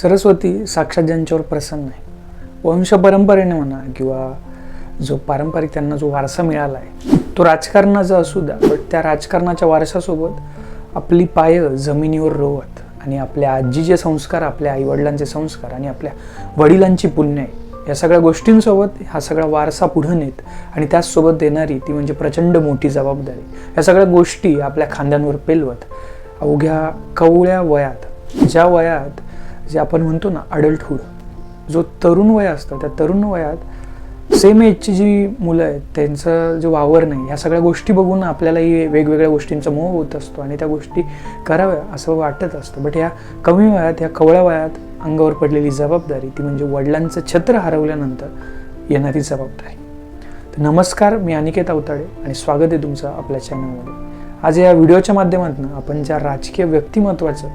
सरस्वती साक्षात ज्यांच्यावर प्रसन्न आहे. वंश परंपरेने म्हणा किंवा जो पारंपरिक त्यांना जो वारसा मिळाला आहे तो राजकारणाचा असू द्या बट त्या राजकारणाच्या वारसासोबत आपली पायं जमिनीवर रोवत आणि आपल्या आजीचे संस्कार आपल्या आईवडिलांचे संस्कार आणि आपल्या वडिलांची पुण्य आहे. या सगळ्या गोष्टींसोबत हा सगळा वारसा पुढे नेत आणि त्याचसोबत देणारी ती म्हणजे प्रचंड मोठी जबाबदारी. या सगळ्या गोष्टी आपल्या खांद्यांवर पेलवत अवघ्या कवळ्या वयात ज्या वयात जे आपण म्हणतो ना अडल्टहूड जो तरुण वय असतं त्या तरुण वयात सेम एजची जी मुलं आहेत त्यांचं जो वावर नाही ह्या सगळ्या गोष्टी बघून आपल्यालाही वेगवेगळ्या गोष्टींचा मोह होत असतो आणि त्या गोष्टी कराव्या असं वाटत असतं. बट ह्या कमी वयात ह्या कवळ्या वयात अंगावर पडलेली जबाबदारी ती म्हणजे वडिलांचं छत्र हरवल्यानंतर येणारी जबाबदारी. तर नमस्कार मी अनिकेत अवताडे आणि स्वागत आहे तुमचं आपल्या चॅनलमध्ये आज या व्हिडिओच्या माध्यमातून आपण ज्या राजकीय व्यक्तिमत्वाचं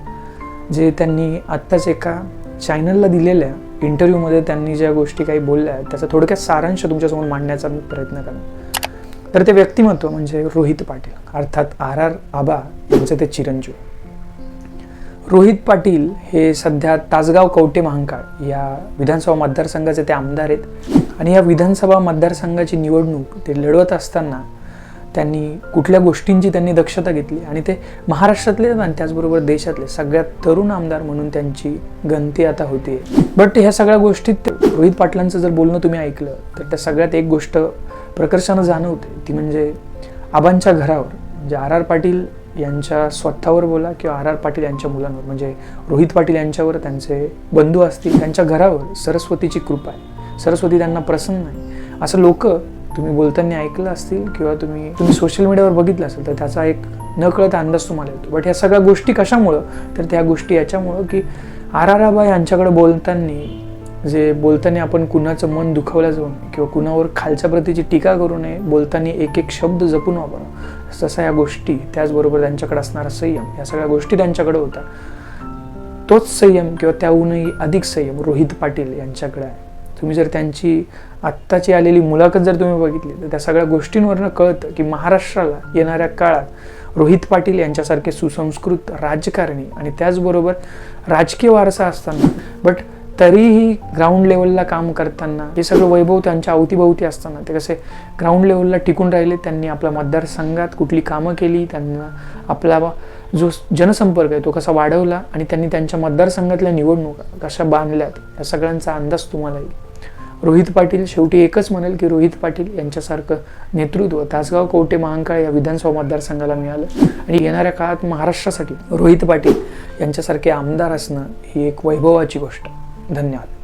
जे त्यांनी आत्ताच एका चॅनलला दिलेल्या इंटरव्ह्यूमध्ये त्यांनी ज्या गोष्टी काही बोलल्या आहेत त्याचा थोडक्यात सारांश तुमच्यासमोर मांडण्याचा मी प्रयत्न करेन तर ते व्यक्तिमत्व म्हणजे रोहित पाटील अर्थात आर आर आबा यांचे ते चिरंजीव. रोहित पाटील हे सध्या तासगाव कवटे महांकाळ या विधानसभा मतदारसंघाचे ते आमदार आहेत. आणि या विधानसभा मतदारसंघाची निवडणूक ते लढवत असताना त्यांनी कुठल्या गोष्टींची त्यांनी दक्षता घेतली आणि ते महाराष्ट्रातले आणि त्याचबरोबर देशातले सगळ्यात तरुण आमदार म्हणून त्यांची गणती आता होती. बट ह्या सगळ्या गोष्टीत रोहित पाटलांचं जर बोलणं तुम्ही ऐकलं तर त्या सगळ्यात एक गोष्ट प्रकर्षानं जाणवते. ती म्हणजे आबांच्या घरावर म्हणजे आर आर पाटील यांच्या स्वतःवर बोला किंवा आर आर पाटील यांच्या मुलांवर म्हणजे रोहित पाटील यांच्यावर त्यांचे बंधू असतील त्यांच्या घरावर सरस्वतीची कृपा आहे. सरस्वती त्यांना प्रसन्न आहे. असं लोक तुम्ही बोलताना ऐकलं असतील किंवा तुम्ही तुम्ही सोशल मीडियावर बघितलं असेल तर त्याचा एक नकळत अंदाज तुम्हाला येतो. बट ह्या सगळ्या गोष्टी कशामुळं? तर त्या गोष्टी याच्यामुळं की आर आर आबा यांच्याकडे बोलताना जे बोलताना आपण कुणाचं मन दुखावलं जाऊ नये किंवा कुणावर खालच्या प्रतीची टीका करू नये बोलताना एक एक शब्द जपून वापरावं तसा या गोष्टी त्याचबरोबर त्यांच्याकडे असणारा संयम या सगळ्या गोष्टी त्यांच्याकडे होता तोच संयम किंवा त्याहूनही अधिक संयम रोहित पाटील यांच्याकडे आहे. तुम्ही जर त्यांची आत्ताची आलेली मुलाखत जर तुम्ही बघितली तर त्या सगळ्या गोष्टींवरनं कळतं की महाराष्ट्राला येणाऱ्या काळात रोहित पाटील यांच्यासारखे सुसंस्कृत राजकारणी आणि त्याचबरोबर राजकीय वारसा असताना बट तरीही ग्राउंड लेवलला काम करताना हे सगळं वैभव त्यांच्या अवतीभोवती असताना ते कसे ग्राउंड लेवलला टिकून राहिले त्यांनी आपल्या मतदारसंघात कुठली कामं केली त्यांना आपला जो जनसंपर्क आहे तो कसा वाढवला आणि त्यांनी त्यांच्या मतदारसंघातल्या निवडणुका कशा बांधल्यात या सगळ्यांचा अंदाज तुम्हाला येईल रोहित पाटील शेवटी एकच म्हणेल की रोहित पाटील यांच्यासारखं नेतृत्व तासगाव कवटे महांकाळ या विधानसभा मतदारसंघाला मिळालं. आणि येणाऱ्या काळात महाराष्ट्रासाठी रोहित पाटील यांच्यासारखे आमदार असणं ही एक वैभवाची गोष्ट. धन्यवाद.